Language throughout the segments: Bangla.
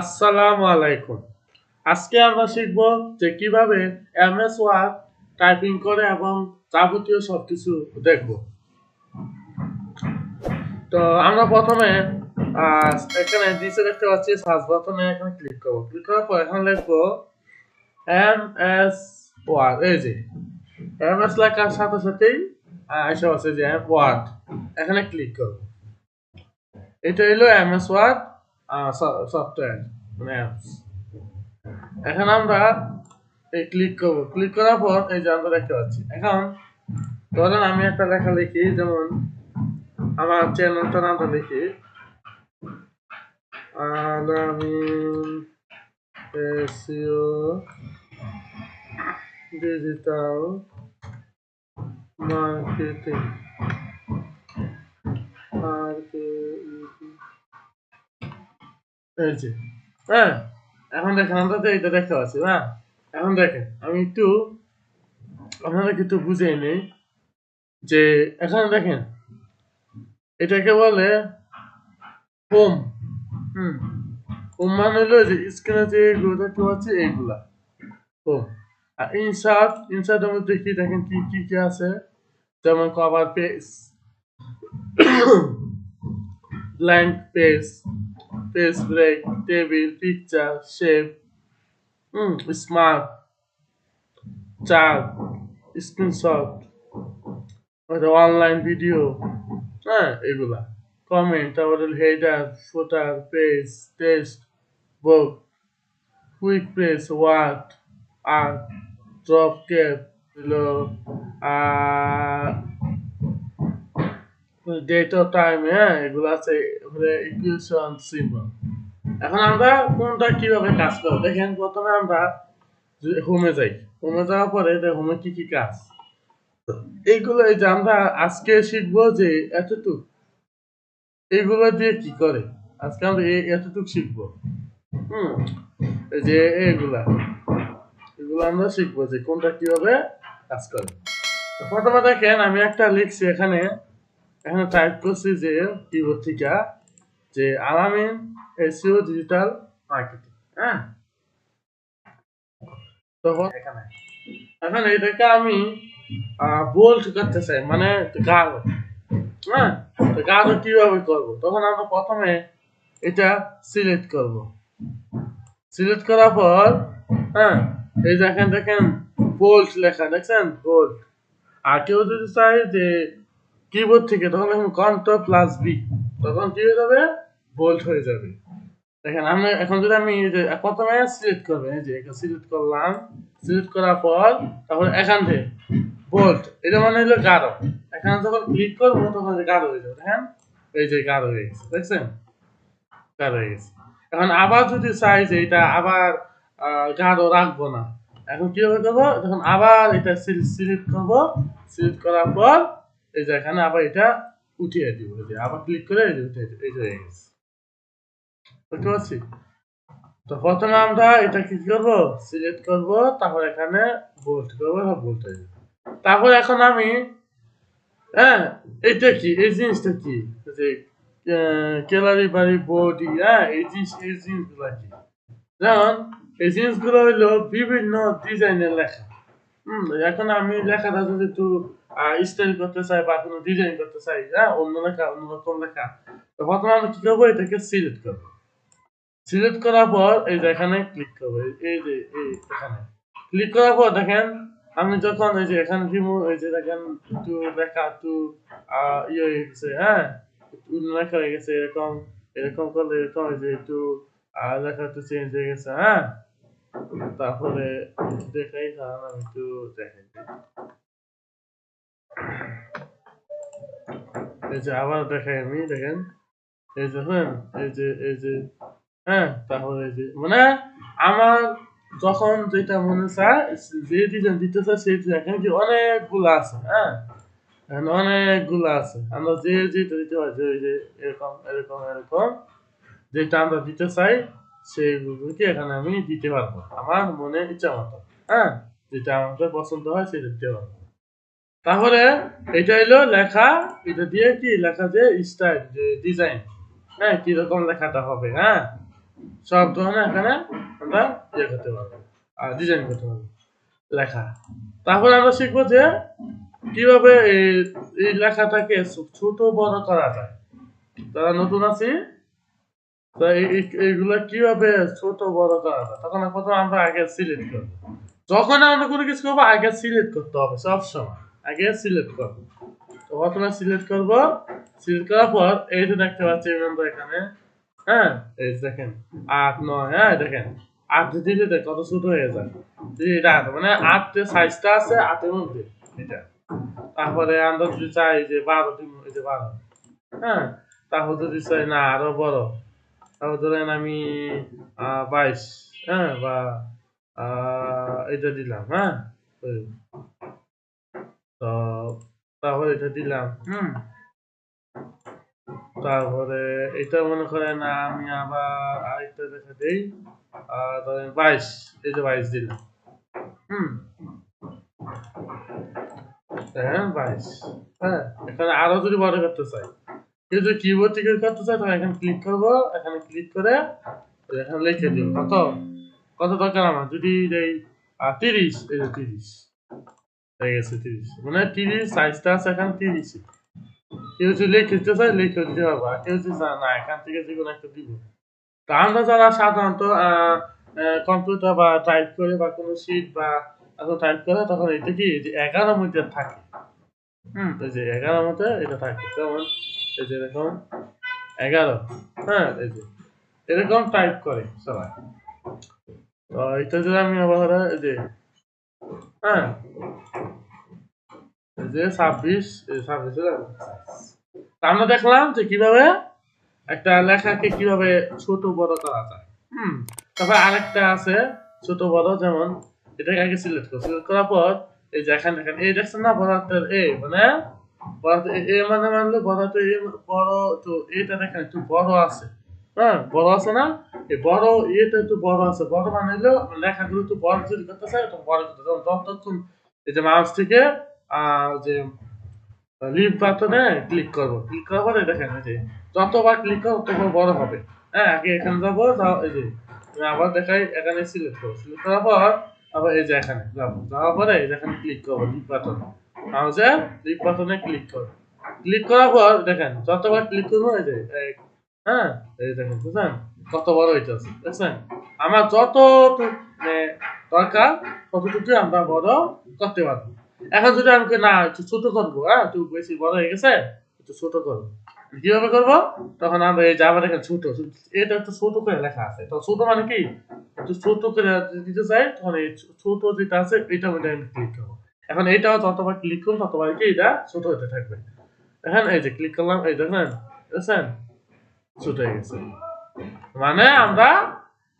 আসসালামু আলাইকুম। আজকে আমরা শিখব যে কীভাবে এমএস ওয়ার্ড টাইপিং করে এবং যাবতীয় সব কিছু দেখব। তো আমরা প্রথমে এখানে নিচে দেখতে পাচ্ছি সার্চ বাটনে এখানে ক্লিক করব। ক্লিক করার পর এখানে লিখব এম এস ওয়ার্ড। এই যে এম এস লেখার সাথে সাথেই এসব আছে যে ওয়ার্ড। এখানে ক্লিক করব। এটা হলো এম এস ওয়ার্ড সফটওয়্যার মানে apps। এখন আমরা এই ক্লিক করব। ক্লিক করার পর এই যে আমরা দেখতে পাচ্ছি। এখন ধরেন আমি একটা লেখা লিখি, যেমন আমার চ্যানেলটার নামটা লিখি। আলামিন এসিও ডিজিটাল মার্কেটিং। মার্কেটিং। এই হ্যাঁ এখন দেখেন, আমরা তো এটা দেখতে পাচ্ছি না এখন দেখেন, আমি একটু আপনাদেরকে একটু বুঝিয়ে নিই যে এখানে দেখেন, এটাকে বলে হোম হুম হোম মানে হলো যে স্ক্রিনে যে এগুলো দেখতে পাচ্ছি, এইগুলা হোম আর ইনসার্ট ইনসার্টের মধ্যে কি দেখেন, কি কি কি আছে? যেমন cover page blank page page break table picture shape hmm smart chart screenshot online video হ্যাঁ এগুলা কমেন্ট তারপরে header footer page text box quick parts word আর ড্রপ ক্যাপ হলো আর date ও টাইম হ্যাঁ এগুলো আছে এগুলো ইকুয়েশন সিম্বল এখন আমরা কোনটা কীভাবে কাজ করব? দেখেন, প্রথমে আমরা হোমে যাই। হোমে যাওয়ার পরে হোমে কি কি কাজ? এইগুলো এই যে আমরা আজকে শিখব যে এতটুক। এগুলো দিয়ে কি করে? আজকে আমরা এতটুক শিখব। হুম যে এইগুলা। এগুলো আমরা শিখব যে কোনটা কীভাবে কাজ করে। প্রথমে দেখেন, আমি একটা লিখছি এখানে। এখানে টাইপ করছি যে কিবোর্ড থেকে যে আলামিন এসিও ডিজিটাল মার্কেটিং হ্যাঁ? তখন এখানে। এখন এটাকে আমি বোল্ড করতে চাই মানে গাঢ়। হ্যাঁ? তো গাঢ় কীভাবে করব? তখন আমরা প্রথমে এটা সিলেক্ট করব। সিলেক্ট করার পর হ্যাঁ? এই যে এখানে দেখেন বোল্ড লেখা, দেখছেন? বোল্ড আর কেউ যদি চাই যে কিবোর্ড থেকে তখন এখন কন্ট্রোল প্লাস বি তখন কি হয়ে যাবে? বোল্ড হয়ে যাবে। দেখেন, আমি এখন যদি আমি এই যে প্রথমে সিলেক্ট করবে এই যে সিলেক্ট করলাম সিলেক্ট করার পর তারপর এখান থেকে বোল্ড এটা মানে হলো গাঢ়। এখানে যখন ক্লিক করব, তখন গাঢ় হয়ে যাবে, দেখেন? এই যে গাঢ় হয়ে গেছে, দেখছেন? গাঢ় হয়ে গেছে। এখন আবার যদি চাই যে এটা আবার গাঢ় রাখব না, এখন কি কীভাবে করব? তখন আবার এটা সিলেক্ট করব সিলেক্ট করার পর এই আবার এটা উঠিয়ে দিব আবার ক্লিক করে এই হয়ে গেছে। বুঝতে পারছি? তো প্রথমে আমরা এটা কি করব? সিলেক্ট করব, তারপর এখানে বোল্ট করব তারপর এখন আমি হ্যাঁ এটা কি? এই জিনিসটা কি? যে ক্যালারি বাড়ি বডি হ্যাঁ এই জিনিস, এই জিনিসগুলো কি? যেমন, এই জিনিসগুলো হইল বিভিন্ন ডিজাইনের লেখা। হুম, এখন আমি লেখাটা যদি একটু স্টাইল করতে চাই বা কোনো ডিজাইন করতে চাই হ্যাঁ অন্য লেখা অন্যরকম লেখা। তো প্রথমে আমি কি করব? এটাকে সিলেক্ট করব। সিলেক্ট করার পর এই যে এখানে ক্লিক করব। এই- যে, এই এখানে। ক্লিক করার পর দেখেন, আমি যখন এই যে এখানে রিমুভ এই যে দেখেন, একটু লেখা, একটু ইয়ে হয়ে গেছে হ্যাঁ একটু লেখা হয়ে গেছে, এরকম এরকম করলে এরকম যে একটু লেখা একটু চেঞ্জ হয়ে গেছে হ্যাঁ। তারপরে দেখাই, কারণ আমি একটু দেখাই। এই যে আবার আমি, দেখেন। এই যে হ্যাঁ এই যে এই যে হ্যাঁ তাহলে এই যে মানে আমার যখন যেটা মনে চায়, যে ডিজাইন দিতে চায়, সেই অনেকগুলো আছে হ্যাঁ। অনেকগুলো আছে। আমরা যে যেটা দিতে পারি, যে যে, এরকম এরকম এরকম, যেটা আমরা দিতে চাই, সেইগুলোকে এখানে আমি দিতে পারব। আমার মনে ইচ্ছা মতো হ্যাঁ যেটা আমাদের পছন্দ হয়, সেটা দিতে পারব। তাহলে এটা হলো লেখা, এটা দিয়ে কি লেখা যে স্টাইল ডিজাইন হ্যাঁ কীরকম লেখাটা হবে হ্যাঁ? সব ধরনের এখানে আমরা ইয়ে করতে পারব আর ডিজাইন করতে পারব, লেখা। তারপরে আমরা শিখব যে কীভাবে এই লেখাটাকে ছোট বড় করা যায়। যারা নতুন আছি, তো এই- এই- এইগুলো কীভাবে ছোট বড় করা যায়? তখন প্রথমে আমরা আগে সিলেক্ট করব। যখন আমরা কোনো কিছু করব, আগে সিলেক্ট করতে হবে সব সময় আগে সিলেক্ট করব। তো প্রথমে সিলেক্ট করব। সিলেক্ট করার পর এই যে দেখতে পাচ্ছি আমরা এখানে হ্যাঁ? এই দেখেন, আট, নয় হ্যাঁ দেখেন। আট দিলে দেখ, কত ছোট হয়ে যায়। এটা আট মানে আটের সাইজটা আছে, আটের মধ্যে, এটা। তারপরে আমরা যদি চাই যে বারো দিন এই যে বারো হ্যাঁ? তারপর যদি চাই না, আরও বড়, তারপর ধরেন আমি বাইশ হ্যাঁ বা এটা দিলাম হ্যাঁ। তো তারপরে এটা দিলাম। হুম। তারপরে এটা মনে করেন আমি আবার আরেকটা দেখা দেই। ধরেন বাইশ এই যে বাইশ দিলাম। হুম। হ্যাঁ বাইশ। হ্যাঁ এখানে আরও যদি বড় করতে চাই। যদি কিবোর্ড থেকে করতে চাই তাহলে এখানে ক্লিক করব। এখানে ক্লিক করে এখানে লিখে দিন কত? কত দরকার আমার? যদি এই তিরিশ এই যে তিরিশ। হয়ে গেছে তিরিশ। মানে তিরিশ সাইজটা আছে এখানে তিরিশ। কেউ যদি লিখে দিতে চায় লিখে দিতে পারব। আর কেউ যদি না এখান থেকে যে কোনো একটা দিব। তা আমরা যারা সাধারণত কম্পিউটার বা টাইপ করে বা কোনো শিট বা টাইপ করে তখন এটা কি যে এগারোর মধ্যে থাকে। হুম। এই যে এগারোর মধ্যে এটা থাকে। যেমন এই যে এরকম এগারো। হ্যাঁ এই যে। এরকম টাইপ করে সবাই। তো এটা যদি আমি আবার এই যে দেখলাম যে কীভাবে? একটা লেখাকে কীভাবে ছোট বড় করা যায়? তারপর আরেকটা আছে, ছোট বড়, যেমন এটাকে আগে সিলেক্ট করো। সিলেক্ট করার পর, এই যে এখানে এখানে, এই দেখছেন না বড় হাতের এ মানে এ- মানে মানলে এ বড়, তো এটা দেখেন একটু বড় আছে। হ্যাঁ বড় আছে না? এই বড় এটা একটু বড় আছে। বড় মানে হলো লেখাগুলো একটু বড় যদি করতে চাই তখন বড় করতে যেমন ততক্ষণ এই যে মাউস থেকে যে লিভ বাটনে ক্লিক করব। ক্লিক করার পরে দেখেন এই যে যতবার ক্লিক করব, ততবার বড় হবে। হ্যাঁ আগে এখানে যাব তাও এই যে আবার দেখাই, এখানে সিলেক্ট করব। সিলেক্ট করার পর আবার এই যে এখানে যাব। যাওয়ার পরে এখানে ক্লিক করব লিভ বাটন মাউসে লিভ বাটনে ক্লিক করব। ক্লিক করার পর দেখেন, যতবার ক্লিক করব, এই যে হ্যাঁ? এই দেখেন বুঝলেন কত বড় হইতেছে দেখছেন আমার যত দরকার ততটুকু আমরা বড় করতে পারব। এখন যদি না, একটু ছোট করব হ্যাঁ বেশি বড় হয়ে গেছে, একটু ছোট করব। কীভাবে করব? তখন আমরা এই আবার এখানে ছোট এটা একটু ছোট করে লেখা আছে। তো ছোট মানে কি? একটু ছোট করে দিতে চাই, তখন এই ছোট যেটা আছে, এটা মধ্যে আমি ক্লিক করব। এখন এইটাও যতবার ক্লিক করব ততবার কি এটা ছোট হতে থাকবে। এখন এই যে ক্লিক করলাম, এই দেখেন দেখছেন ছোট গেছে। মানে আমরা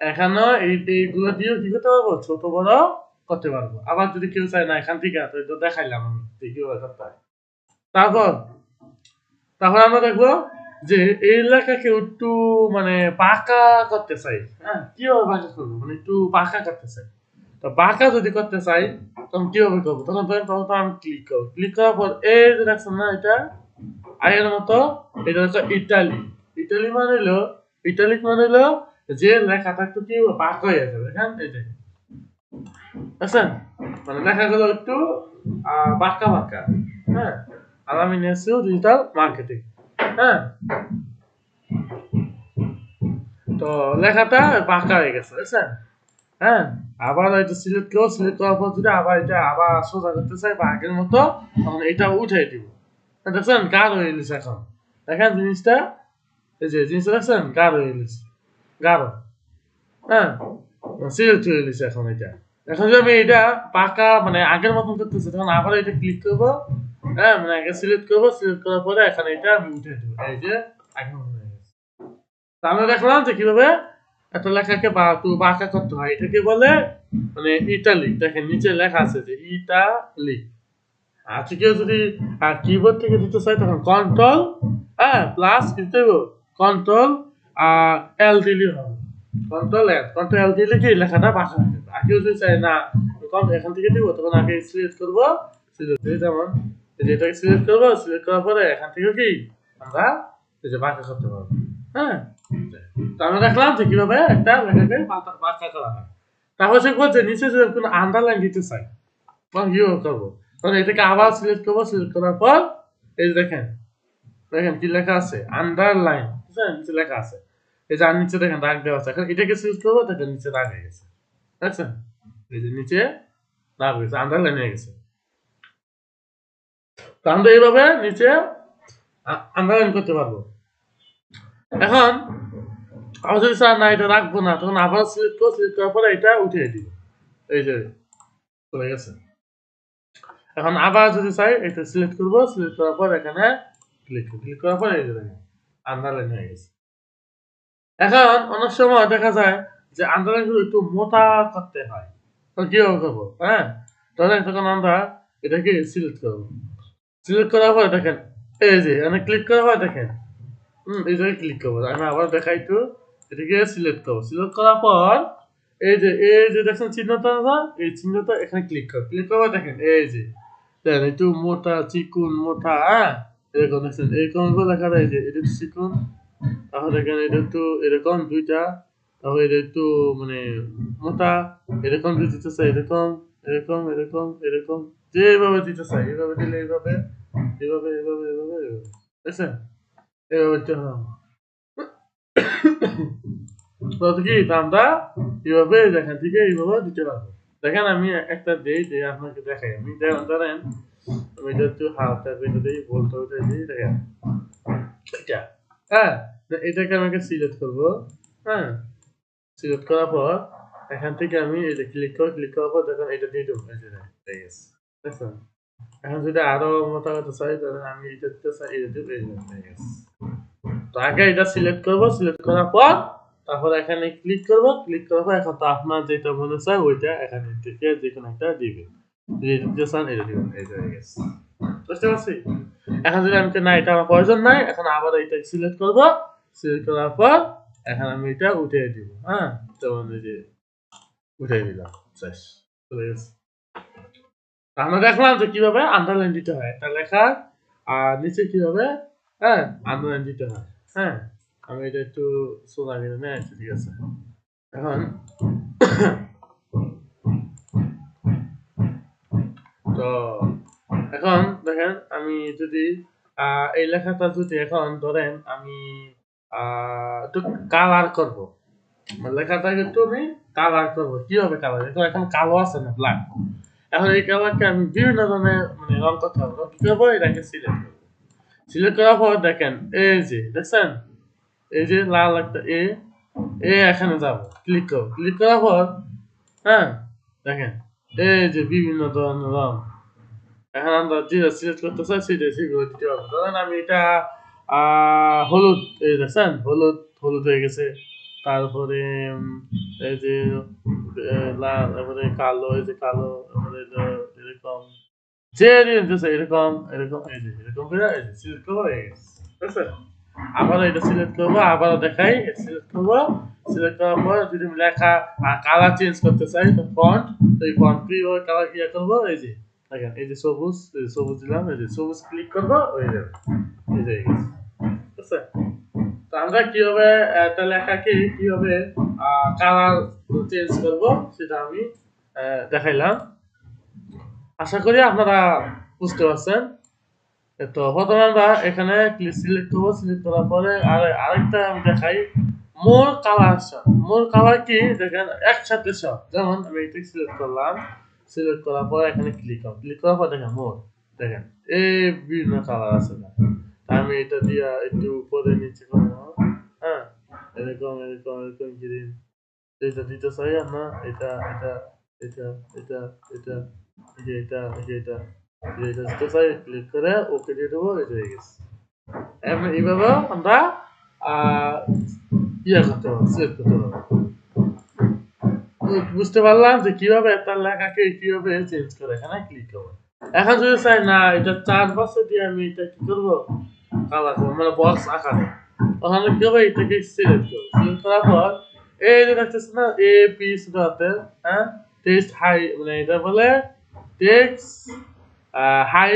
এখানে এই এইগুলো দিয়েও কি করতে পারব? ছোট বড় করতে পারব। আবার যদি কেউ চায়, না, এখান থেকে তো দেখাইলাম আমি কীভাবে তারপর তারপর আমরা দেখব যে এই এলাকাকে একটু মানে পাকা করতে চাই। হ্যাঁ কীভাবে পাকা করব? মানে একটু পাকা করতে চাই। তো পাকা যদি করতে চাই, তখন কীভাবে করব? তখন ধরেন তখন আমি ক্লিক করব। ক্লিক করার পর এই যে দেখছেন না, এটা আগের মতো, এটা হচ্ছে ইটালি ইটালি মানে হলো, ইটালিক মানে হলো যে লেখাটা একটু কি পাক হয়ে যাবে হ্যাঁ এই যে বুঝছেন মানে লেখাগুলো একটু বাঁকা বাঁকা হ্যাঁ আর আমি নিয়েছি ডিজিটাল মার্কেটিং হ্যাঁ। তো লেখাটা বাঁকা হয়ে গেছে বুঝছেন হ্যাঁ আবার এটা সিলেক্ট করো সিলেক্ট করার পর যদি আবার এটা আবার সোজা করতে চাই, বা আগের মতো, তখন এটা উঠে দিব। দেখছেন গাঢ় হয়ে গেছে এখন। দেখেন জিনিসটা দেখছেন গাঢ় হয়ে গেছে গাঢ় হ্যাঁ সিলেক্ট হয়ে গেছে এখন এটা এখন যদি আমি এটা পাকা মানে আগের মতন করতেছি তখন আবার এটা ক্লিক করব হ্যাঁ মানে আগে সিলেক্ট করব সিলেক্ট করার পরে এখানে এটা আমি উঠে দেবো এই যে মতন হয়ে গেছে তা আমরা দেখলাম যে কীভাবে একটা লেখাকে বা একটু বাঁকা করতে হয় এটাকে বলে মানে ইটালিক দেখেন নিচে লেখা আছে যে ইটালিক আজকে যদি কিবোর্ড থেকে দিতে চাই তখন কন্ট্রোল হ্যাঁ প্লাস দিতে কন্ট্রোল এল দিলে হবে কন্ট্রোল এল কন্ট্রোল এল দিলে কি? লেখাটা বাঁকা হয়ে যাবে আর কেউ যদি চাই, না এখান থেকে দিব, তখন আগে সিলেক্ট করব। সিলেক্ট করে যেমন এই যে এটাকে সিলেক্ট করব সিলেক্ট করার পরে এখান থেকে কি? আমরা এই যে বাঁকা করতে পারব। হ্যাঁ? তো আমরা দেখলাম যে কীভাবে একটা লেখাকে বাঁকা- করা হয়। তারপর সে বলছে, নিচে যদি কোনো আন্ডারলাইন দিতে চাই, তখন কি করব? তখন এটাকে আবার সিলেক্ট করব। সিলেক্ট করার পর, এই দেখেন দেখেন কি লেখা আছে? আন্ডারলাইন বুঝছেন নিচে লেখা আছে। এই যে আর নিচে দেখেন দাগ দেওয়া আছে। এখন এটাকে করব দেখেন নিচে দাগ হয়ে গেছে। দেখছেন? এই যে নিচে দাগ আন্ডারলাইন হয়ে গেছে। তো আমরা এইভাবে নিচে আন্ডারলাইন করতে পারব। এখন যদি স্যার না, এটা রাখব না, তখন আবার সিলেক্ট করব সিলেক্ট করার পরে এটা উঠিয়ে দিব। এই যে, চলে গেছে। এখন আবার যদি চাই এটা সিলেক্ট করব সিলেক্ট করার পর এখানে ক্লিক ক্লিক করার পর এই যে দেখেন। আন্ডারলাইন হয়ে গেছে। এখন অনেক সময় দেখা যায় যে আন্ডারলাইন একটু মোটা করতে হয়। তো কীভাবে করব? হ্যাঁ? তাহলে তখন আমরা এটাকে সিলেক্ট করব। সিলেক্ট করার পর দেখেন, এই যে, এখানে ক্লিক করার পর দেখেন, হুম, এই জায়গায় ক্লিক করব। আমি আবার দেখাই তো এটাকে সিলেক্ট করব। সিলেক্ট করার পর, এই যে এই যে দেখছেন চিহ্নটা, এই চিহ্নটা এখানে ক্লিক করো ক্লিক করার দেখেন, এই যে, দেখেন, একটু মোটা, চিকুন, মোটা হ্যাঁ? এরকম এরকম লেখা যে এটা একটু চিকুন তারপর দেখেন এটা একটু, এরকম দুইটা তারপর এটা একটু মানে মোটা, এরকম যদি দিতে চাই এরকম এরকম এরকম এরকম যেভাবে দিতে চাই এইভাবে দিলে এইভাবে এইভাবে এইভাবে এইভাবে এইভাবে দেখছেন এইভাবে দিতে হবে তো কি আমরা এইভাবে দেখেন ঠিক এইভাবে দিতে পারব। দেখেন আমি একটা দেই যে আপনাকে দেখাই, আমি যেমন আমি এটা একটু হালকা করে বলতে হ্যাঁ এটাকে আমাকে সিলেক্ট করব। হ্যাঁ সিলেক্ট করার পর এখান থেকে আমি ক্লিক ক্লিক করার পর দেখেন এটা দিয়ে দেবো। দেখছেন এখন যদি আরও করতে চাই, তাহলে আমি এটা চাই, এটা তো আগে এটা সিলেক্ট করব সিলেক্ট করার পর তারপর এখানে ক্লিক করব ক্লিক করার পর এখন তো আপনার যেটা মনে চায়, ওইটা এখানে যে কোনো একটা দিবেন। বুঝতে পারছি এখন যদি আবার এটা সিলেক্ট করব। সিলেক্ট করার পর এখন আমি এটা উঠিয়ে দিব হ্যাঁ? আমরা দেখলাম যে কীভাবে আন্ডারলাইন দিতে হয়। একটা লেখা, আর নিচে কীভাবে হ্যাঁ? আন্ডারলাইন দিতে হয় হ্যাঁ? আমি এটা একটু সোজা করে আচ্ছা ঠিক আছে? এখন তো এখন দেখেন, আমি যদি এই লেখাটা যদি এখন ধরেন আমি একটু কালার করব লেখাটা কিন্তু আমি কালার করব কীভাবে কালার এখন কালো আছে না ব্ল্যাক এখন এই কালারকে আমি বিভিন্ন ধরনের মানে রং করতে পারব কি করব এটাকে সিলেক্ট করব সিলেক্ট করার পর দেখেন এই যে দেখছেন? এই যে লাল একটা এ এ এখানে যাব ক্লিক করো ক্লিক করার পর হ্যাঁ দেখেন এই যে বিভিন্ন ধরনের রং এখন আমরা যেটা সিলেক্ট করতে চাই সেটা সেগুলো দিতে পারব। ধরেন আমি এটা হলুদ, এই দেখছেন, হলুদ হলুদ হয়ে গেছে। তারপরে এই যে লাল, তারপরে কালো, এই যে কালো, তারপরে এরকম। যে এরকম এরকম, এই যে, এরকম আবার এটা সিলেক্ট করব আবার দেখাই সিলেক্ট করব। সিলেক্ট করার পর যদি লেখা কালার চেঞ্জ করতে চাই, তো ফন্ট এই ফন্ট কালার ইয়ে করব, এই যে। দেখেন এই যে সবুজ এই যে সবুজ দিলাম এই যে সবুজ ক্লিক করব হয়ে যাবে এই যে ঠিক আছে তো আমরা কীভাবে একটা লেখাকে কীভাবে কালার চেঞ্জ করব সেটা আমি দেখাইলাম আশা করি আপনারা বুঝতে পারছেন তো প্রথমে আমরা এখানে সিলেক্ট করব সিলেক্ট করার পরে আর আরেকটা আমি দেখাই মোর কালার মোর কালার কি দেখেন একসাথে সব যেমন আমি এটা সিলেক্ট করলাম সিলেক্ট করার পর এখানে ক্লিক করলাম ক্লিক করার পর দেখেন মোর দেখেন, এই বিভিন্ন কালার আছে না। আমি এটা দিয়া একটু উপরে নিচে করব হ্যাঁ এরকম এরকম এরকম গ্রিন এটা দিতে চাই না এটা এটা এটা এটা এটা এটা এটা এটা দিতে চাই ক্লিক করে ওকে দিয়ে দেবো, এটা হয়ে গেছে। এইভাবে আমরা ইয়ে করতে পারব সিলেক্ট করতে পারব। বুঝতে পারলাম যে কীভাবে একটা লেখাকে কীভাবে চেঞ্জ করে এখানে ক্লিক করব? এখন যদি চাই, না, এটা চার বছর দিয়ে আমি এটা কি করব? কালার করব মানে বক্স আকারে। তখন কি হবে? এটাকে সিলেক্ট করব। সিলেক্ট করার পর, এই যে দেখতেছে না এ পি শুধুতে হ্যাঁ? টেক্সট হাই মানে এটা বলে টেক্সট হাই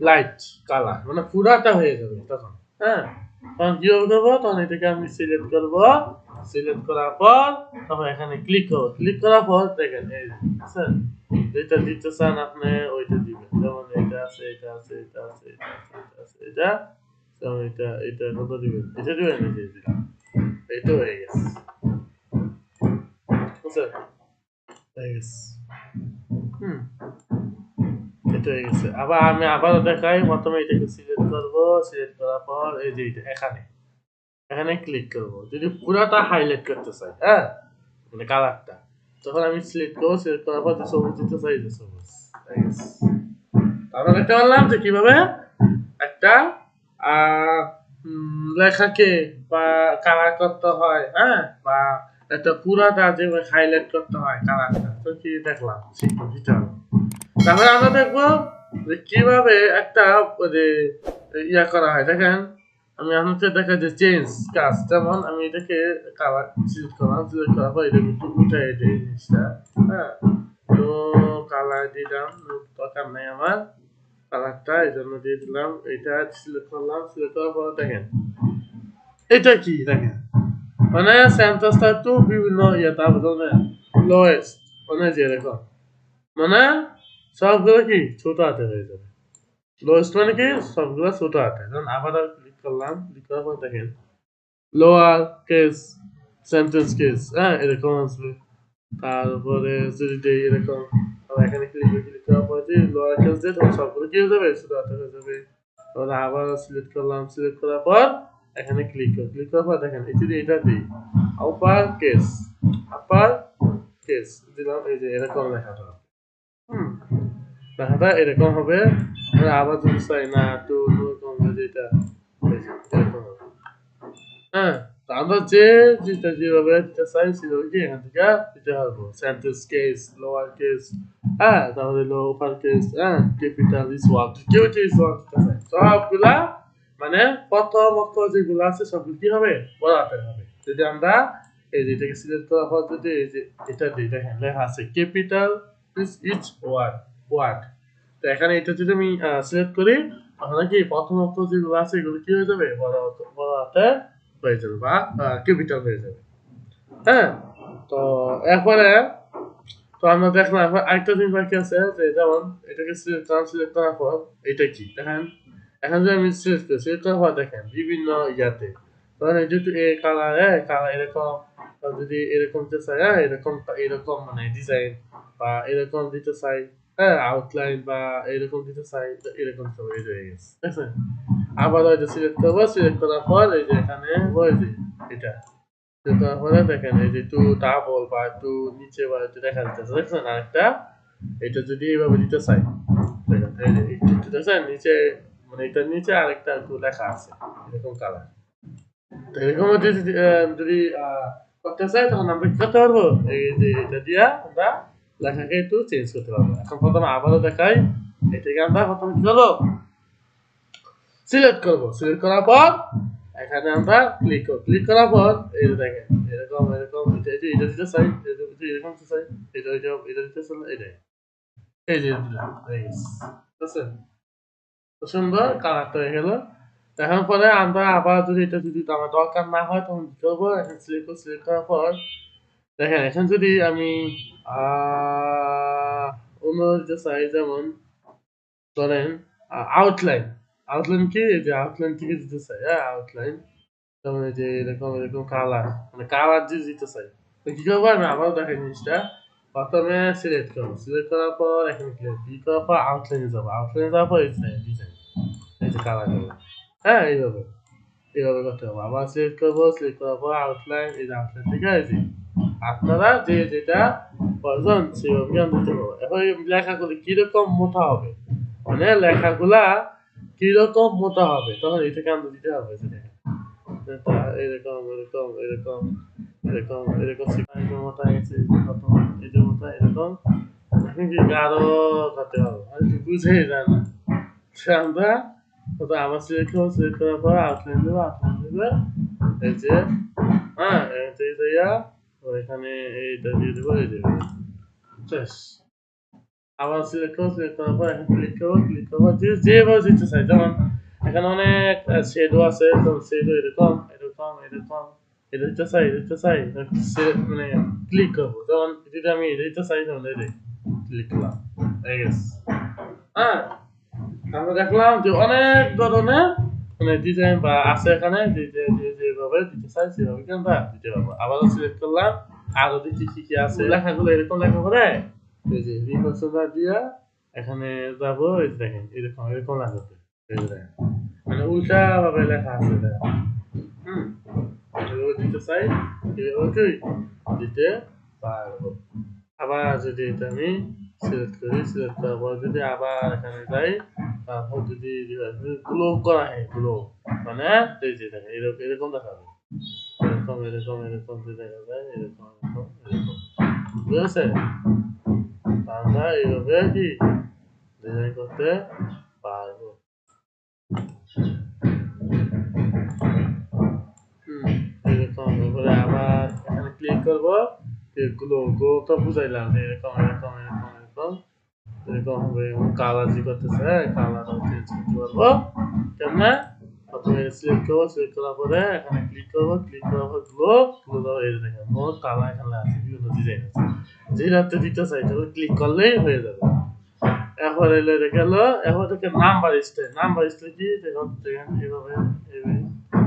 লাইট কালার মানে পুরাটা হয়ে যাবে তখন হ্যাঁ? তখন কীভাবে করব? তখন এটাকে আমি সিলেক্ট করব। সিলেক্ট করার পর তখন এখানে ক্লিক করব। ক্লিক করার পর দেখেন এই যে, বুঝছেন? যেটা দিতে চান আপনি ওইটা দিবেন। যেমন এটা আছে এটা আছে এটা আছে এটা আছে এটা আছে এটা এটা এটা কত দিবেন? এটা দিবেন এই যে এইটা হয়ে গেছে। বুঝছেন হয়ে গেছে। হুম এটা হয়ে গেছে। আবার আমি আবারও দেখাই প্রথমে এটাকে সিলেক্ট করব। সিলেক্ট করার পর এই যে এটা এখানে। এখানে ক্লিক করব। যদি পুরাটা হাইলাইট করতে চাই হ্যাঁ? মানে কালারটা তখন আমি সিলেক্ট করব সিলেক্ট করার পর যে সবুজ দিতে চাই, যে সবুজ। তারপর দেখতে পারলাম যে কীভাবে একটা লেখাকে বা কালার করতে হয় হ্যাঁ? বা একটা পুরাটা যে হাইলাইট করতে হয় কালারটা তো কি দেখলাম? শিখব শিখলাম তারপরে আমরা দেখব যে কীভাবে একটা ইয়া করা হয়, দেখেন? আমি আপনাকে দেখা যে চেঞ্জ কাজ। যেমন আমি এটাকে কালার সিলেক্ট করলাম সিলেক্ট করার পর এটা একটু উঠে এই জিনিসটা হ্যাঁ? তো কালার দিলাম দরকার নাই আমার কালারটা এই জন্য দিয়ে দিলাম। এটা সিলেক্ট করলাম সিলেক্ট করার পর দেখেন, এটা কি দেখেন? মানে সেন্টেন্সটা একটু বিভিন্ন ইয়ে তারপর লোয়েস্ট মানে যেরকম মানে সবগুলো কি ছোট হাতে হয়ে যাবে। লোয়েস্ট মানে কি? সবগুলো ছোট হাতে যেমন আবার করলাম করার পর দেখেন লোয়ার কেস সেন্টেন্স কেস হ্যাঁ এরকম আসবে। তারপরে যদি দেই এরকম এখানে ক্লিক ক্লিক করার পর যে লোয়ার কেস দিয়ে তখন সবগুলো কি হয়ে যাবে? ছোট হয়ে যাবে। তাহলে আবার সিলেক্ট করলাম সিলেক্ট করার পর এখানে ক্লিক কর। ক্লিক করার পর দেখেন, এই যদি এটা দিই আপার কেস আপার কেস দিলাম, এই যে এরকম লেখাটা। হুম লেখাটা এরকম হবে। আবার যদি চাই না একটু অন্যরকম হবে যেটা হ্যাঁ হ্যাঁ হ্যাঁ সবগুলা মানে প্রথম অক্ষর যেগুলো আছে, সবগুলো কি হবে? হাতের হবে। যদি আমরা এই যে এটাকে সিলেক্ট করার পর যদি এই যে এটা দেখেন, লেখা আছে capital is each word word তো এখানে এটা যদি আমি সিলেক্ট করি, তাহলে কি প্রথম অক্ষর যেগুলো আছে এগুলো কি হয়ে যাবে? বড় বড় হাতে হয়ে যাবে বা ক্যাপিটাল হয়ে যাবে। হ্যাঁ? তো এরপরে, তো আমরা দেখলাম এখন আরেকটা জিনিস বাকি আছে, যে যেমন এটাকে সিলেক্ট সিলেক্ট করার পর এটা কি? দেখেন, এখন যদি আমি সিলেক্ট করি সিলেক্ট করার পর দেখেন, বিভিন্ন ইয়াতে। ধরেন এই যেহেতু এই কালারে কালার এরকম, যদি এরকম দিতে চাই হ্যাঁ এরকম এরকম মানে ডিজাইন বা এরকম দিতে চাই হ্যাঁ আউটলাইন বা এরকম দিতে চাই এরকম সব এই যে হয়ে গেছে আবার ওই যে সিলেক্ট করব সিলেক্ট করার পর এই যে এখানে যে এটা সিলেক্ট করার পরে দেখেন এই যে একটু ডাবল বা একটু নিচে বা একটু দেখা যাচ্ছে দেখছেন আরেকটা এটা যদি এইভাবে দিতে চাই দেখেন নিচে মানে এটার নিচে আরেকটা একটু লেখা আছে এরকম কালার তো এরকম যদি যদি করতে চাই তখন আমরা কি করতে পারব এই যে এটা দিয়া আমরা লেখাকে একটু চেঞ্জ করতে পারব। এখন প্রথমে আবারও দেখাই। এটাকে আমরা প্রথমে কি করব? সিলেক্ট করব। সিলেক্ট করার পর এখানে আমরা ক্লিক করব। ক্লিক করার পর এই দেখেন, এরকম এরকম, এটা এটা এটা দিতে চাই এটা এটা এরকম চাই এটা এটা এটা। দিতে চাই এটাই এই যে বুঝছেন সুন্দর কালারটা হয়ে গেল। এখন পরে আমরা আবার যদি এটা যদি আমার দরকার না হয়, তখন কি করব? এখন সিলেক্ট সিলেক্ট করার পর দেখেন এখন যদি আমি আহ, অন্য দিতে চাই যেমন ধরেন আউটলাইন আউটলাইন কি? যে আউটলাইন থেকে দিতে চাই হ্যাঁ আউটলাইন যেমন এই যে এরকম এরকম কালার মানে কালার যে দিতে চাই। তো কি করব আমি? আবার দেখেন জিনিসটা। প্রথমে সিলেক্ট করব। সিলেক্ট করার পর এখানে ক্লিক করার পর আউটলাইনে যাব। আউটলাইনে যাওয়ার পর ডিজাইন এই যে কালার করব হ্যাঁ এইভাবে এইভাবে করতে হবে। আবার সিলেক্ট করব। সিলেক্ট করার পর আউটলাইন এই যে আউটলাইন এই যে আপনারা যে যেটা প্রয়োজন সেভাবে জ্ঞান দিতে হবে। এখন এই লেখাগুলি কীরকম মোটা হবে? মানে লেখাগুলা কীরকম মোটা হবে? তখন এটাকে আমরা দিতে হবে, যে এরকম এরকম এরকম এরকম এরকম মোটা গেছে এই যে এই যে মোটা, এরকম। এখন কি গাঢ় করতে হবে? বুঝেই যায় না আমরা কত আবার সিলেক্ট করব, সিলেক্ট করার পর আউটলাইন দেবো আউটলাইন দেবে। এই যে হ্যাঁ দিয়া তো এখানে এইটা দিয়ে দেবো এই যে শেষ আবার সিলেক্ট করব সিলেক্ট করার পর এখন ক্লিক করব ক্লিক করব যে যেভাবে দিতে চাই যেমন এখানে অনেক শেডও আছে তো শেডও এরকম এরকম এরকম এটা হচ্ছে চাই হচ্ছে চাই মানে ক্লিক করব যেমন যদি আমি এটা চাই তখন এটা ক্লিক করলাম হ্যাঁ আমরা দেখলাম যে অনেক ধরনের মানে ডিজাইন বা আছে এখানে যে যে যেভাবে দিতে চাই সেভাবে কিন্তু আমরা দিতে পারব আবারও সিলেক্ট করলাম আরও দেখি কি কি আছে লেখাগুলো এরকম লেখা করে এই যে দিয়া এখানে যাব এই দেখেন এরকম এরকম দেখেন। মানে উল্টা ভাবে লেখা আছে। হুম দিতে চাই এভাবে কি দিতে পারব আবার যদি এটা আমি সিলেক্ট করি সিলেক্ট করার পর যদি আবার এখানে যাই তারপর যদি গ্লো করা হয় গ্লো মানে এই যে দেখেন এরকম এরকম দেখা যাবে এরকম এরকম এরকম যে দেখা যায় এরকম এরকম এরকম বুঝেছে আমরা এইভাবে কি ডিজাইন করতে পারব হুম, এরকম এবারে আবার এখানে ক্লিক করব এগুলো গো তো বুঝাইলাম যে এরকম এরকম এরকম এরকম এরকম হবে কালার জি করতেছে কালার কেমনে প্রথমে সিলেক্ট করব সিলেক্ট করার পরে এখানে ক্লিক করব ক্লিক করার পর গ্লো গ্লো দাও এই দেখেন কালার দিতে চাই ক্লিক করলেই হয়ে যাবে। থেকে নাম্বার স্টাইল নাম্বার স্টাইল কি? দেখুন এইভাবে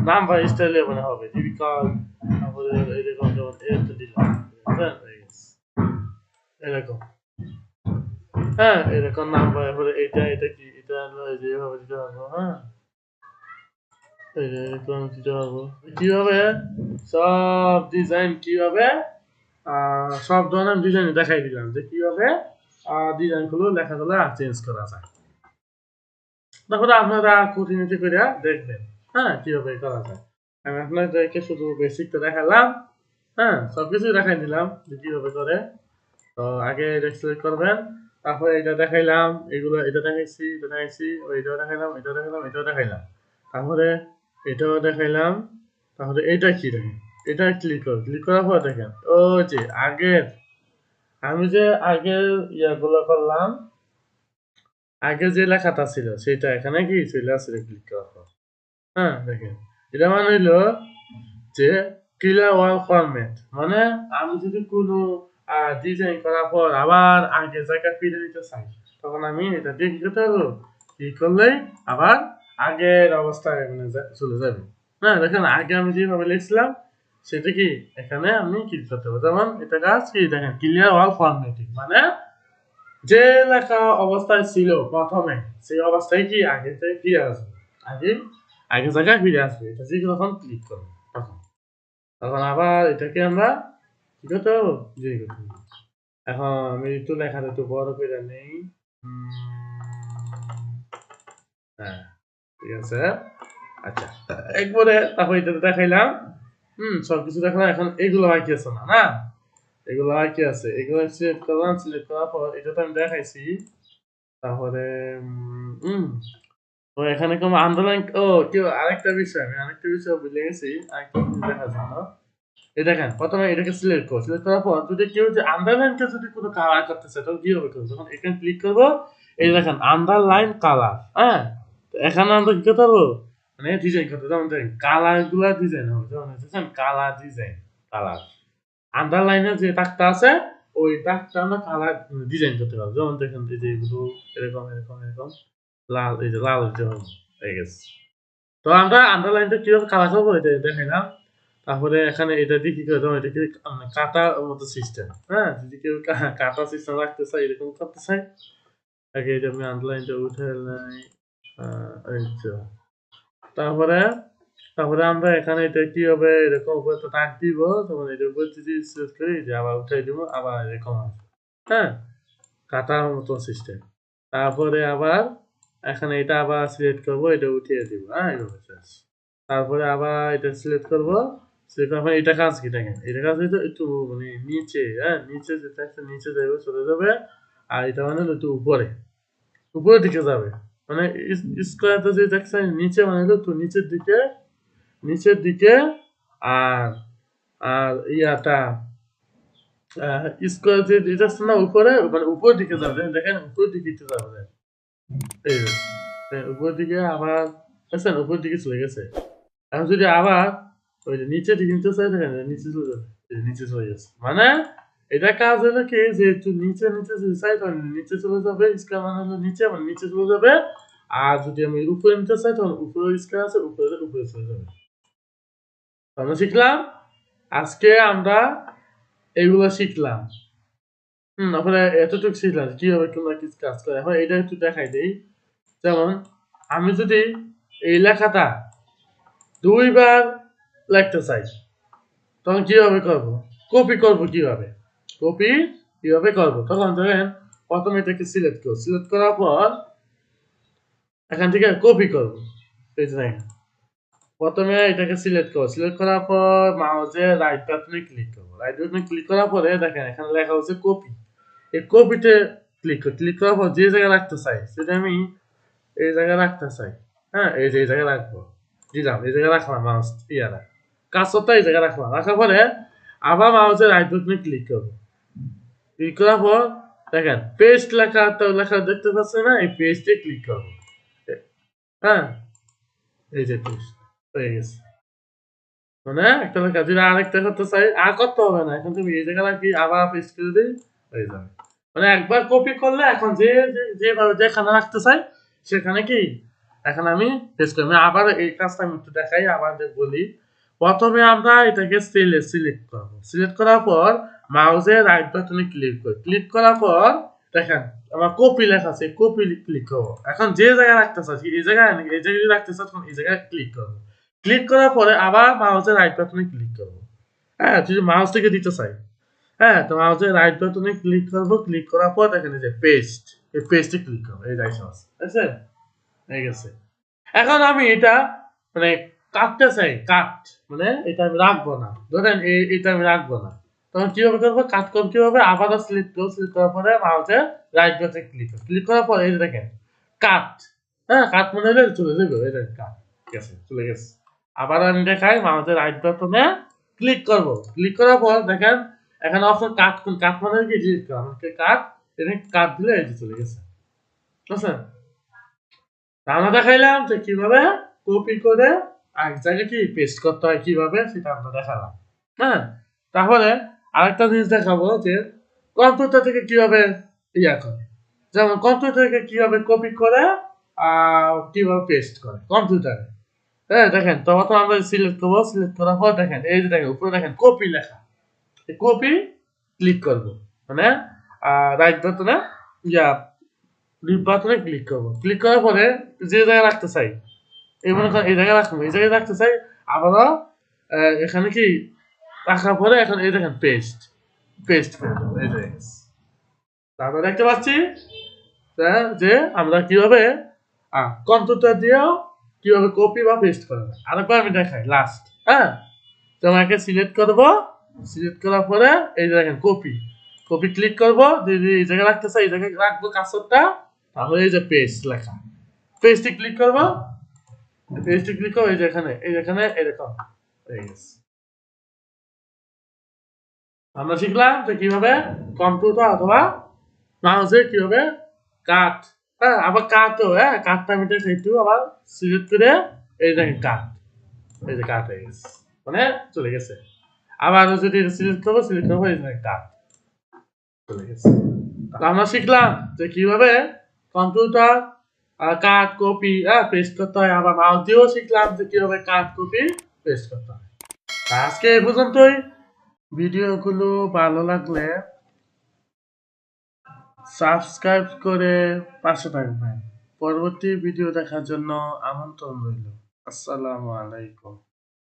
নাম্বার স্টাইলে মানে হবে জীবিকা তারপরে এরকম? হয়ে। এরকম। হ্যাঁ। এরকম নাম্বার এরপরে এটা এটা কি? এটা হলো এই যে দিতে পারব হ্যাঁ। এরকম দিতে পারব কীভাবে সব ডিজাইন কীভাবে সব ধরনের ডিজাইন দেখাই দিলাম যে কীভাবে ডিজাইনগুলো লেখাগুলো চেঞ্জ করা যায়। তারপরে আপনারা খুঁটিনিটি করে দেখবেন হ্যাঁ কীভাবে করা যায়। আমি আপনাদেরকে শুধু বেসিকটা দেখালাম হ্যাঁ সবকিছু দেখাই দিলাম যে কীভাবে করে। তো আগে সিলেক্ট করবেন। তারপরে এটা দেখাইলাম, এগুলো এটা দেখাইছি এটা দেখাইছি ও এটাও দেখাইলাম এটা দেখাইলাম, এটাও দেখাইলাম। তারপরে এটাও দেখাইলাম তাহলে এটা কি দেখেন? এটা ক্লিক করো ক্লিক করার পর দেখেন, ও যে আগের, আমি যে আগের ইয়াগুলো করলাম আগে যে লেখাটা ছিল, সেটা এখানে কি চলে আসলে ক্লিক করার পর। হ্যাঁ দেখেন, এটা মানে হইল যে ক্লিয়ার ওয়াল ফরম্যাট মানে আমি যদি কোনো ডিজাইন করার পর আবার আগে জায়গা ফিরে নিতে চাই। তখন আমি এটা দিয়ে কি করতে পারব? কি করলেই আবার আগের অবস্থায় মানে চলে যাবে। হ্যাঁ দেখেন, আগে আমি যেভাবে লিখছিলাম, সেটা কি? এখানে আমি কি করতে পারব? যেমন এটা কাজ কি? দেখেন ক্লিয়ার ওয়াল ফরম্যাটিং মানে যে লেখা অবস্থায় ছিল প্রথমে, সেই অবস্থায় কি আগে থেকে ফিরে আসবে? আগে আগে জায়গায় ফিরে আসবে। এটা যে যখন ক্লিক করব। তখন। তখন আবার এটাকে আমরা এটা তো আমি দেখাইছি। তারপরে এখানে আন্দোলন ও, কেউ আরেকটা বিষয়, আমি আরেকটা বিষয় ভুলে গেছি। আরেকটা দেখার জন্য এই দেখেন, প্রথমে এটাকে সিলেক্ট করো। সিলেক্ট করার পর যদি কেউ যে আন্ডারলাইনটা যদি কোনো কালার করতে চায় তখন কি হবে করব তখন এখানে ক্লিক করব, এই দেখেন আন্ডারলাইন কালার হ্যাঁ? তো এখানে আমরা কি করতে পারব? মানে ডিজাইন করতে যেমন দেখেন কালারগুলা ডিজাইন হবে। যেমন দেখছেন কালার ডিজাইন কালার আন্ডারলাইনের যে দাগটা আছে, ওই দাগটা আমরা কালার ডিজাইন করতে পারব। যেমন দেখেন, এই যে ব্লু এরকম এরকম এরকম, লাল, এই যে লাল হয়ে গেছে। তো আমরা আন্ডারলাইনটা কীভাবে কালার করব, এটা দেখাইলাম তারপরে এখানে এটা দিয়ে কি করে যেমন এটাকে মানে কাটার মতো সিস্টেম হ্যাঁ? যদি কেউ কাটা সিস্টেম রাখতে চায়, এরকম করতে চায়। আগে এটা আমি আন্ডারলাইনটা উঠে নাই। তারপরে তারপরে আমরা এখানে এটা কি হবে? এরকম উপরে তো টাক দিব তখন এটার উপর যদি সিলেক্ট করি যে আবার উঠাই দিব, আবার এরকম হ্যাঁ? কাটার মতো সিস্টেম তারপরে আবার এখানে এটা আবার সিলেক্ট করব, এটা উঠিয়ে দিব হ্যাঁ? just। তারপরে আবার এটা সিলেক্ট করব করার এটা কাজ কি দেখেন এটা কাজ হয়তো একটু মানে নিচে হ্যাঁ নিচে যেটা একটা নিচে যাবে চলে যাবে আর এটা মানে একটু উপরে। উপরের দিকে যাবে। মানে স্কোয়ারটা যে দেখছেন নিচে মানে হলো নিচের দিকে নিচের দিকে আর আর ইয়াটা স্কোয়ার যে এটা না উপরে মানে উপরের দিকে যাবে দেখেন উপরের দিকে যাবে। এই যে, উপরের দিকে আবার বুঝছেন উপর দিকে চলে গেছে। এখন যদি আবার ওই যে নিচে নিতে চাই দেখেন নিচে চলে যাবে নিচে চলে গেছে মানে এটা কাজ হলো কি যে একটু নিচে নিচে যদি চাই তখন নিচে চলে যাবে স্কোয়ার মানে হলো নিচে মানে নিচে চলে যাবে আর যদি আমি উপরে নিতে চাই তখন উপরে স্কোয়ার আছে উপরে উপরে চলে যাবে আমরা শিখলাম আজকে আমরা এগুলো শিখলাম হুম তারপরে এতটুকু শিখলাম কীভাবে তোমরা কিছু কাজ করে এখন এটা একটু দেখাই দিই যেমন আমি যদি এই লেখাটা দুইবার চাই তখন কীভাবে করব, কপি করব কীভাবে? কপি কীভাবে করব? তখন ধরেন প্রথমে এটাকে সিলেক্ট করব। সিলেক্ট করার পর এখান থেকে কপি করব। এই প্রথমে এটাকে সিলেক্ট করো সিলেক্ট করার পর মাউসে রাইট বাটনে ক্লিক করব। রাইট বাটনে ক্লিক করার পরে দেখেন, এখানে লেখা হচ্ছে কপি। এই কপিতে ক্লিক করি ক্লিক করার পর যে জায়গায় রাখতে চাই সেটা আমি এই জায়গায় রাখতে চাই হ্যাঁ? এই যে, এই জায়গায় রাখব। দিলাম, এই জায়গায় রাখলাম মাউস ইয়ারা কাজটা এই জায়গায় রাখলাম রাখার পরে আবার মাউসে রাইট বাটনে ক্লিক করব ক্লিক করার পর দেখেন পেস্ট লেখা তো লেখা দেখতে পাচ্ছেন না, এই পেস্টে ক্লিক করব হ্যাঁ এই যে পেস্ট হয়ে গেছে। মানে একটা লেখা যদি আরেকটা করতে চাই, আর করতে হবে না, এখন তুমি এই জায়গা রাখি আবার পেস্ট করে দিই, হয়ে যাবে। মানে একবার কপি করলে এখন যে, যে- যেভাবে যেখানে রাখতে চাই, সেখানে কি? এখন আমি পেস্ট করি। আবার এই কাজটা আমি একটু দেখাই, আবার বলি। প্রথমে আমরা এটাকে সিলেক্ট করব। সিলেক্ট করার পর মাউসে রাইট বাটনে ক্লিক করি। ক্লিক করার পর দেখেন, আমার কপি লেখা আছে কপি ক্লিক করব। এখন যে জায়গায় রাখতে চাচ্ছি, এই জায়গায় এই জায়গায় রাখতে চাচ্ছি এই জায়গায় ক্লিক করব। ক্লিক করার পরে আবার মাউসের রাইট বাটনে ক্লিক করব। হ্যাঁ যদি মাউস থেকে দিতে চাই। হ্যাঁ তো মাউসের রাইট বাটনে ক্লিক করব। ক্লিক করার পর দেখেন যে পেস্ট এই পেস্টে ক্লিক করব। এই সহজ আছে। হয়ে গেছে। এখন আমি এটা মানে কাটতে চাই, কাট। মানে এটা আমি রাখব না। ধরেন এটা আমি রাখব না। তখন কীভাবে করব? কাট করব কীভাবে? আবারও সিলেক্ট করব। সিলেক্ট করার পরে মাউসে রাইট বাটনে ক্লিক করব। ক্লিক করার পরে এই দেখেন, কাট। হ্যাঁ কাট মনে হলে চলে যাবে। এই দেখেন, কাট। ঠিক আছে, চলে গেছে। আবার আমি দেখাই মাউসের রাইট বাটনে ক্লিক করব। ক্লিক করার পর দেখেন, এখানে অপশন কাট কাট মানে কি? ডিলিট করা। মানে কাট, এখানে কাট দিলে এই চলে গেছে। বুঝছেন? তা আমরা দেখাইলাম যে কীভাবে কপি করে জায়গায় কি পেস্ট করতে হয় কীভাবে, সেটা আমরা দেখালাম। হ্যাঁ তাহলে আরেকটা জিনিস দেখাবো যে কম্পিউটার থেকে কীভাবে ইয়া করে। যেমন কম্পিউটার থেকে কীভাবে কপি করে আর কীভাবে পেস্ট করে কম্পিউটারে। হ্যাঁ দেখেন তো আমরা সিলেক্ট করব সিলেক্ট করার পর দেখেন, এই যে দেখেন, উপরে দেখেন কপি লেখা। কপি ক্লিক করব মানে রাইট বাটনে ইয়া লিপ বাটনে ক্লিক করব। ক্লিক করার পরে যে জায়গায় রাখতে চাই এই মনে করেন এই জায়গায় রাখব, এই জায়গায় রাখতে চাই আবারও এখানে কি রাখার পরে এখন এই দেখেন পেস্ট পেস্ট করে এই যে। তারপর দেখতে পাচ্ছি যে আমরা কীভাবে কম্পিউটার দিয়েও কীভাবে কপি বা পেস্ট করা যায়। আরেকবার আমি দেখাই লাস্ট হ্যাঁ? তোমাকে সিলেক্ট করব সিলেক্ট করার পরে এই যে দেখেন কপি কপি ক্লিক করব, যদি এই জায়গায় রাখতে চাই, এই জায়গায় রাখব কাঁচরটা তাহলে এই যে পেস্ট লেখা। পেস্টে ক্লিক করব পেস্টে ক্লিক করব এই যে এখানে, এই এখানে এরকম হয়ে গেছে। আমরা শিখলাম যে কীভাবে কম্পিউটার অথবা মাউসে কীভাবে কাট হ্যাঁ আবার কাটও হ্যাঁ কাটটা আমি একটু আবার সিলেক্ট করে এই দেখেন কাট এই যে কাট হয়ে গেছে মানে চলে গেছে। আবার যদি সিলেক্ট করব সিলেক্ট করব, এই দেখেন কাট চলে গেছে। আমরা শিখলাম যে কীভাবে কম্পিউটার কাট কপি হ্যাঁ পেস্ট করতে হয়। আবার মাউস দিয়েও শিখলাম যে কীভাবে কাট কপি পেস্ট করতে হয়। আজকে এই পর্যন্তই। ভিডিওগুলো ভালো লাগলে সাবস্ক্রাইব করে পাশে থাকবেন। পরবর্তী ভিডিও দেখার জন্য আমন্ত্রণ রইল। আসসালামু আলাইকুম।